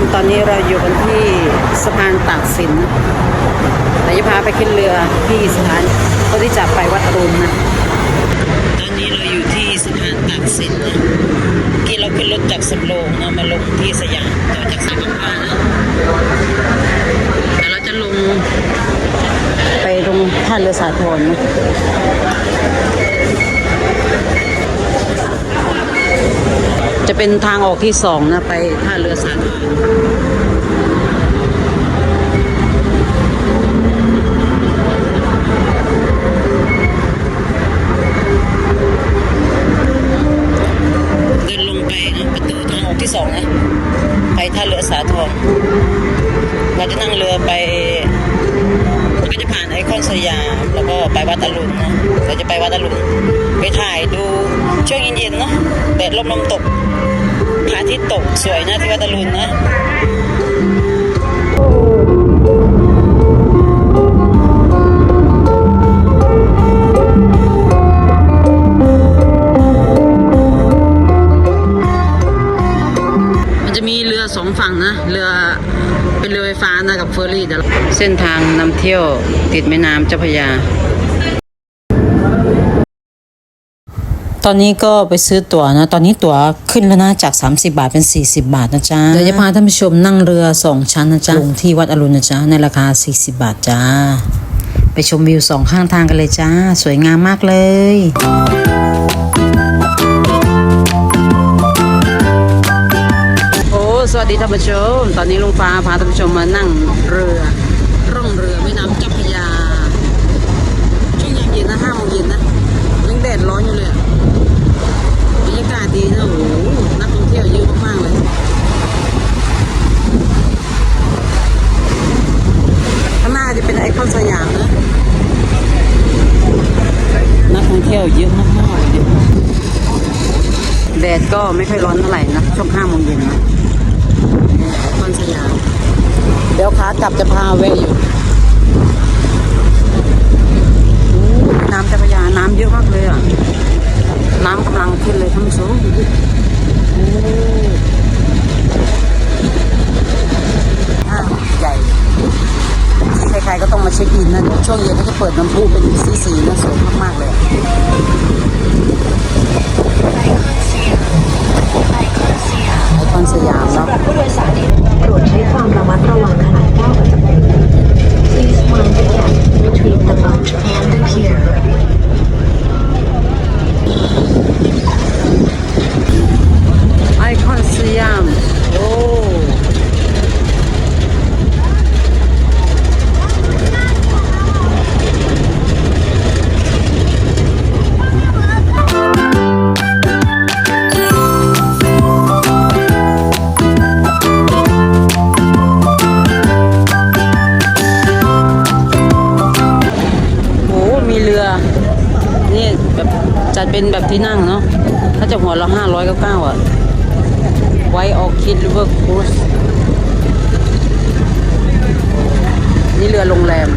มตอนนี้เราอยู่กันที่สะพานตากสินเราจะพาไปขึ้นเรือที่สะพานเขาที่จะไปวัดรุณนะ ตอนนี้เราอยู่ที่สะพานตากสินนะที่เราขึ้นรถจากสำโรงนะมาลงที่สยามต่อจากสายบางพานะแต่เราจะลงไปตรงท่าเรือสาทรนะ จะเป็นทางออกที่สองนะ ไปท่าเรือสาทรเดินลงไปนะประตูทางออกที่สองนะ ไปท่าเรือสาทรเราจะนั่งเรือไป ก็จะผ่านไอคอนสยามแล้วก็ไปวัดอรุณนะเราจะไปวัดอรุณไปถ่ายดูช่วงเย็นๆเนาะแดดลมลมตกพระอาทิตย์ตกสวยนะที่วัดอรุณนะมันจะมีเรือสองฝั่งนะ เรือ เป็นเรือไฟฟ้านะกับเฟอร์รี่เส้นทางนำเที่ยวติดแม่น้ำเจ้าพระยา ตอนนี้ก็ไปซื้อตั๋วนะ ตอนนี้ตั๋วขึ้นแล้วนะจาก 30 บาทเป็น 40 บาทนะจ๊ะ เดี๋ยวจะพาท่านผู้ชมนั่งเรือ 2 ชั้นนะจ๊ะลงที่วัดอรุณนะจ๊ะ ในราคา 40 บาทจ้า ไปชมวิวสองข้างทางกันเลยจ้า สวยงามมากเลย วัสดีท่านผู้ชม ตอนนี้ลุงฟ้าพาท่านผู้ชมมานั่งเรือ ร่องเรือแม่น้ำเจ้าพระยา ช่วงเย็นๆนะห้าโมงเย็นนะยังแดดร้อนอยู่เลยบรรยากาศดีนะโอ้โหนักท่องเที่ยวเยอะมากๆเลยข้างหน้าจะเป็นไอคอนสยามนะนักท่องเที่ยวเยอะมากๆเลยแดดก็ไม่ค่อยร้อนเท่าไหร่นะช่วงห้าโมงเย็นนะ คอนสยามเดี๋ยวขากลับจะพาแวะอยู่น้ำเจ้าพระยาน้ำเยอะมากเลยอะ น้ำกำลังขึ้นเลยท่านผู้ชมโอ้อ่างใหญ่ ใครๆก็ต้องมาเช็คอินนะเดี๋ยวช่วงเย็นก็จะเปิดน้ำพุเป็นสีสีๆนะสวยมากๆเลยอะไอคอน สยามเนาะผู้โดยสารที่โปรดใช้ความระมัดระวังขณะก้าวออกจากเรือ Please mind the gap between the boat and the pier. ไอคอนสยาม โอ้ ว่ะไว้ออกคิดริเวอร์คูสนี่เรือโรงแรม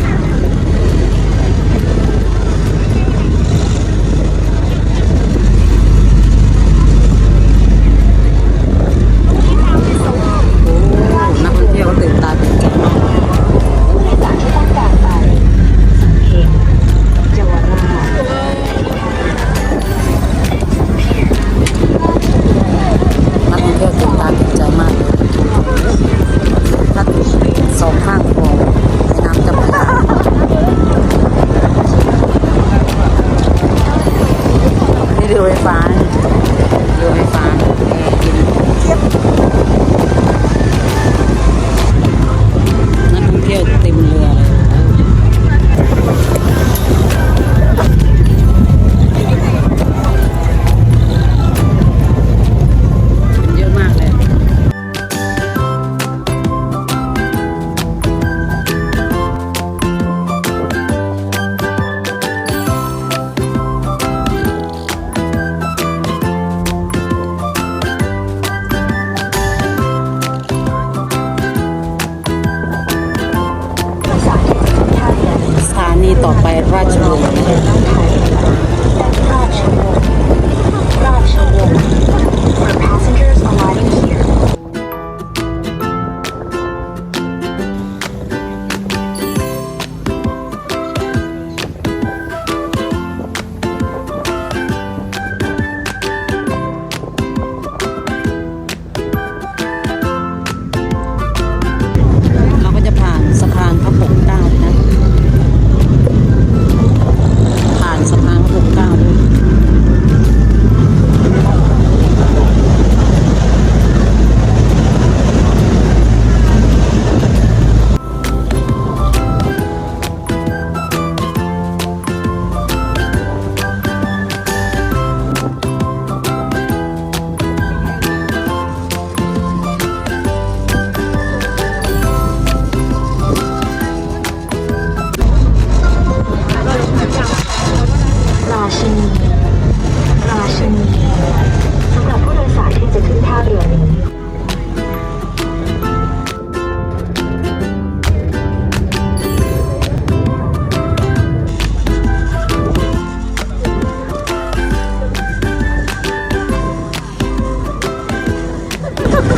ต่อไปราชบุรี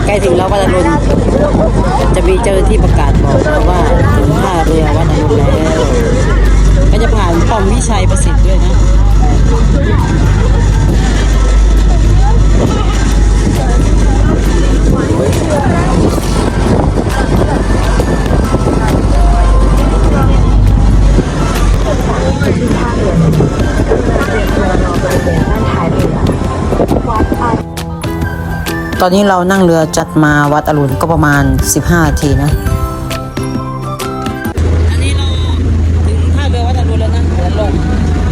ใกล้ถึงแล้ววัดอรุณจะมีเจ้าหน้าที่ประกาศบอกวว่าถึงท่าเรือวัดอรุณแล้ว ก็จะผ่านป้อมวิชัยประสิทธิ์ด้วยนะ ตอนนี้เรานั่งเรือจัดมาวัดอรุณก็ประมาณ 15นาทีนะอันนี้เราถึงท่าเรือวัดอรุณแล้วนะเดี๋ยวลง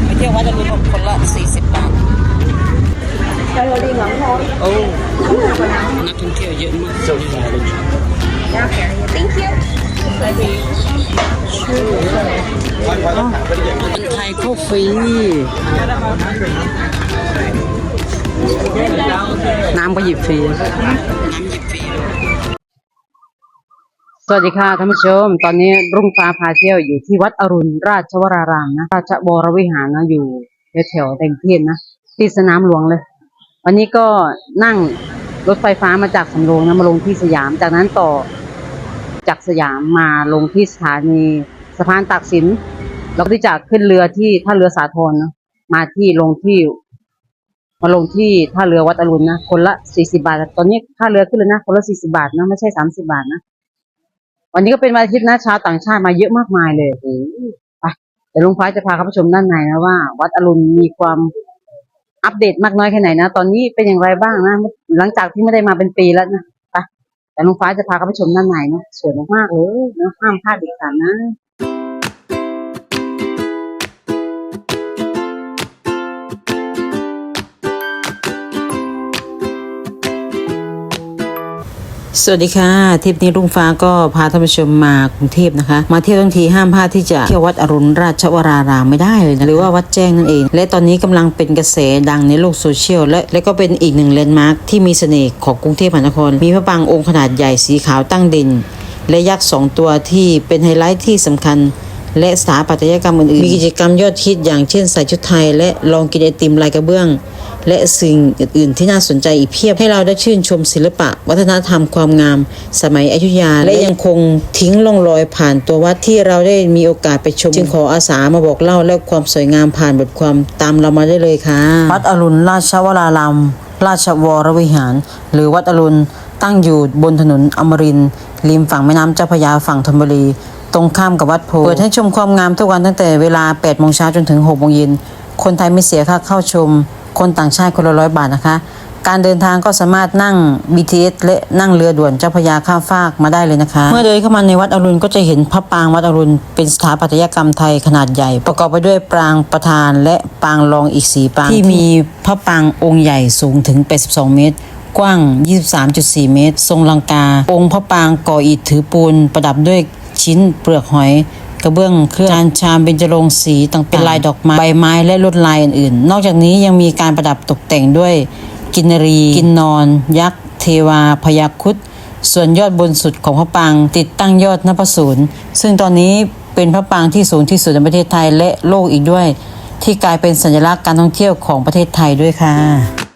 ไปเที่ยววัดอรุณคนละ 40 บาทโอ้นักท่องเที่ยวเยอะมากคนไทยเข้าฟรี น้ำก็หยิบฟรีสวัสดีค่ะท่านผู้ชม ตอนนี้รุ่งฟ้าพาเที่ยวอยู่ที่วัดอรุณราชวรารามนะราชบรวิหารนะอยู่แถวแดงเทียนนะที่สนามหลวงเลย วันนี้ก็นั่งรถไฟฟ้ามาจากสำโรงนะมาลงที่สยาม จากนั้นต่อจากสยามมาลงที่สถานีสะพานตากสินแล้วก็ที่จะขึ้นเรือที่ท่าเรือสาทรนะมาที่ลงที่ มาลงที่ท่าเรือวัดอรุณนะ คนละสี่สิบาท ตอนนี้ค่าเรือขึ้นเลยนะ คนละสี่สิบาทนะ ไม่ใช่สามสิบาทนะ วันนี้ก็เป็นวันอาทิตย์นะ ชาวต่างชาติมาเยอะมากมายเลยไปเดี๋ยวลุงฟ้าจะพาคุณผู้ชมด้านในนะว่า วัดอรุณมีความอัปเดตมากน้อยแค่ไหนนะ ตอนนี้เป็นอย่างไรบ้างนะ หลังจากที่ไม่ได้มาเป็นปีแล้วนะ ไป แต่ลุงฟ้าจะพาคุณผู้ชมด้านในเนาะสวยมากๆเลยนะ ห้ามพลาดเด็ดขาดนะ สวัสดีค่ะทริปนี้ลุงฟ้าก็พาท่านผู้ชมมากรุงเทพนะคะ มาเที่ยวทั้งทีห้ามพลาดที่จะเที่ยววัดอรุณราชวรารามไม่ได้เลยนะหรือว่าวัดแจ้งนั่นเอง และตอนนี้กำลังเป็นกระแสดังในโลกโซเชียลและและก็เป็นอีกหนึ่งแลนด์มาร์คที่มีเสน่ห์ของกรุงเทพมหานคร มีพระปางองค์ขนาดใหญ่สีขาวตั้งเด่นและยักษ์สองตัวที่เป็นไฮไลท์ที่สำคัญ และสถาปัตยกรรมอื่นๆ มีกิจกรรมยอดฮิตอย่างเช่นใส่ชุดไทย และลองกินไอติมลายกระเบื้อง และสิ่งอื่นๆ ที่น่าสนใจอีกเพียบให้เราได้ชื่นชมศิลปะ วัฒนธรรมความงาม สมัยอยุธยา และยังคงทิ้งร่องรอยผ่านตัววัดที่เราได้มีโอกาสไปชม จึงขออาสามาบอกเล่าและความสวยงามผ่านบทความตามเรามาได้เลยค่ะวัดอรุณราชวรารามราชวรวิหาร หรือวัดอรุณตั้งอยู่บนถนนอมรินทร์ริมฝั่งแม่น้ำเจ้าพระยาฝั่งธนบุรี ตรงข้ามกับวัดโพธิ์เปิดให้ชมความงามทุกวันตั้งแต่เวลา8โมงเช้าจนถึง6โมงเย็นคนไทยไม่เสียค่าเข้าชม คนต่างชาติคนละร้อยบาทนะคะ การเดินทางก็สามารถนั่ง BTS และนั่งเรือด่วนเจ้าพระยาข้ามฟากมาได้เลยนะคะ เมื่อเดินเข้ามาในวัดอรุณก็จะเห็นพระปางวัดอรุณเป็นสถาปัตยกรรมไทยขนาดใหญ่ ประกอบไปด้วยปรางประธานและปางรองอีกสีปางที่มีพระปางองค์ใหญ่สูงถึง 82 เมตรกว้าง 23.4 เมตร ทรงลังกา องค์พระปางก่ออิฐถือปูน ประดับด้วย ชิ้น เปลือกหอยกระเบื้องเครื่องจานชามเบญจรงสีต่างเป็นลายดอกไม้ใบไม้และลวดลายอื่นๆ นอกจากนี้ยังมีการประดับตกแต่งด้วย กินรี กินนอน ยักษ์ เทวาพยาคุดส่วนยอดบนสุดของพระปางติดตั้งยอดนพสูรซึ่งตอนนี้เป็นพระปางที่สูงที่สุดในประเทศไทยและโลกอีกด้วย ที่กลายเป็นสัญลักษณ์การท่องเที่ยวของประเทศไทยด้วยค่ะ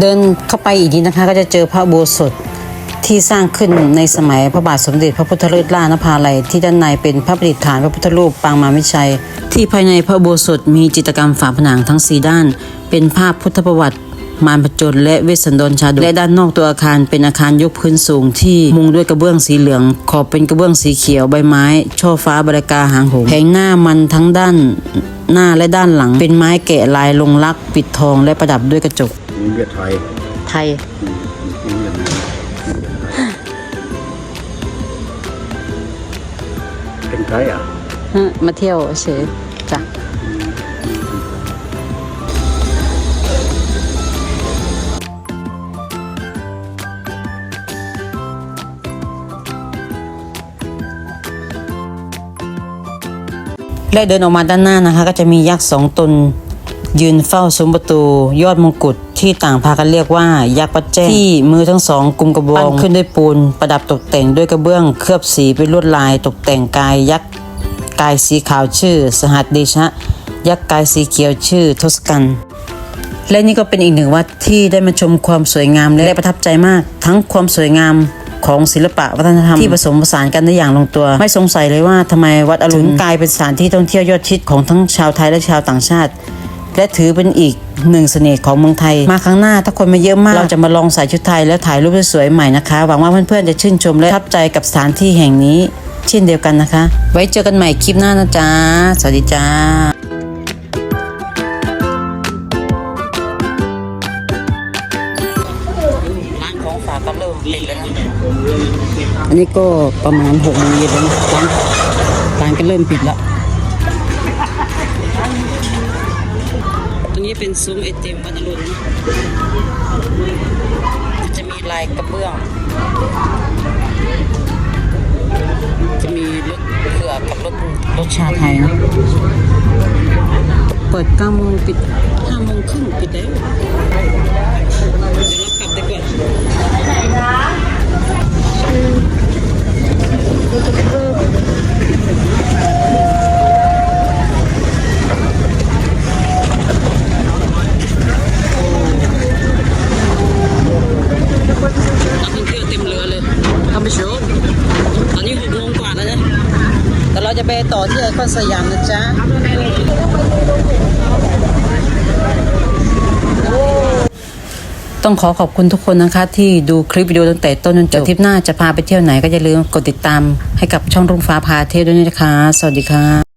เดินเข้าไปอีกนิดนะคะ ก็จะเจอพระโบสถที่สร้างขึ้นในสมัยพระบาทสมเด็จพระพุทธเลิศล่านภาลัยที่ด้านในเป็นพระประดิษฐานพระพุทธรูปปางมารวิชัย ที่ภายในพระโบสถมีจิตรกรรมฝาผนังทั้งสีด้าน เป็นภาพพุทธประวัติมารผจญและเวสสันดรชาดกและด้านนอกตัวอาคารเป็นอาคารยกพื้นสูงที่มุงด้วยกระเบื้องสีเหลือง ขอบเป็นกระเบื้องสีเขียวใบไม้ ช่อฟ้าบรากาหางหงส์แผงหน้ามันทั้งด้านหน้าและด้านหลัง เป็นไม้แกะลายลงลัก ปิดทองและประดับด้วยกระจก เลือดไทยไทยเป็นไกด์อะมาเที่ยวเฉยจ้ะและเดินออกมาด้านหน้านะคะ ก็จะมียักษ์สองตน ยืนเฝ้าซุ้มประตู ยอดมงกุฎ ที่ต่างพากันเรียกว่ายักษ์ปัจเจกที่มือทั้งสองกุมกระบองปั้นขึ้นด้วยปูน ประดับตกแต่งด้วยกระเบื้องเคลือบสีเป็นลวดลายตกแต่งกายยักษ์กายสีขาวชื่อ สหัสเดชะ ยักษ์กายสีเขียวชื่อทศกัณฐ์และนี่ก็เป็นอีกหนึ่งวัดที่ได้มาชมความสวยงามและประทับใจมาก ทั้งความสวยงามของศิลปะวัฒนธรรมที่ผสมผสานกันได้อย่างลงตัว ไม่สงสัยเลยว่าทำไมวัดอรุณถึงกลายเป็นสถานที่ท่องเที่ยวยอดฮิตของทั้งชาวไทยและชาวต่างชาติ และถือเป็นอีกหนึ่งเสน่ห์ของเมืองไทย มาครั้งหน้าถ้าคนมาเยอะมาก เราจะมาลองใส่ชุดไทยแล้วถ่ายรูปสวยๆใหม่นะคะ หวังว่าเพื่อนๆจะชื่นชมและทับใจกับสถานที่แห่งนี้ เช่นเดียวกันนะคะ ไว้เจอกันใหม่คลิปหน้านะจ๊ะสวัสดีจ้าร้านของฝากก็เริ่มปิดแล้วอันนี้ก็ประมาณหกโมงเย็นแล้วนะร้านร้านก็เริ่มปิดแล้ว เป็นซุ้มไอติมวัดอรุนจะมีลายกระเบื้อง จะมีรถเผือกกับรถรถชาไทยนะเปิด9โมงปิด5โมงครึ่งปิดแล้วเดี๋ยวเรากลับดีกว่านัก ต่อที่ไอคอนสยามนะจ๊ะต้องขอขอบคุณทุกคนนะคะ ที่ดูคลิปวิดีโอตั้งแต่ต้นจนจบทริปหน้าจะพาไปเที่ยวไหนก็อย่าลืมกดติดตามให้กับช่องรุ่งฟ้าพาเที่ยวด้วยนะคะ สวัสดีค่ะ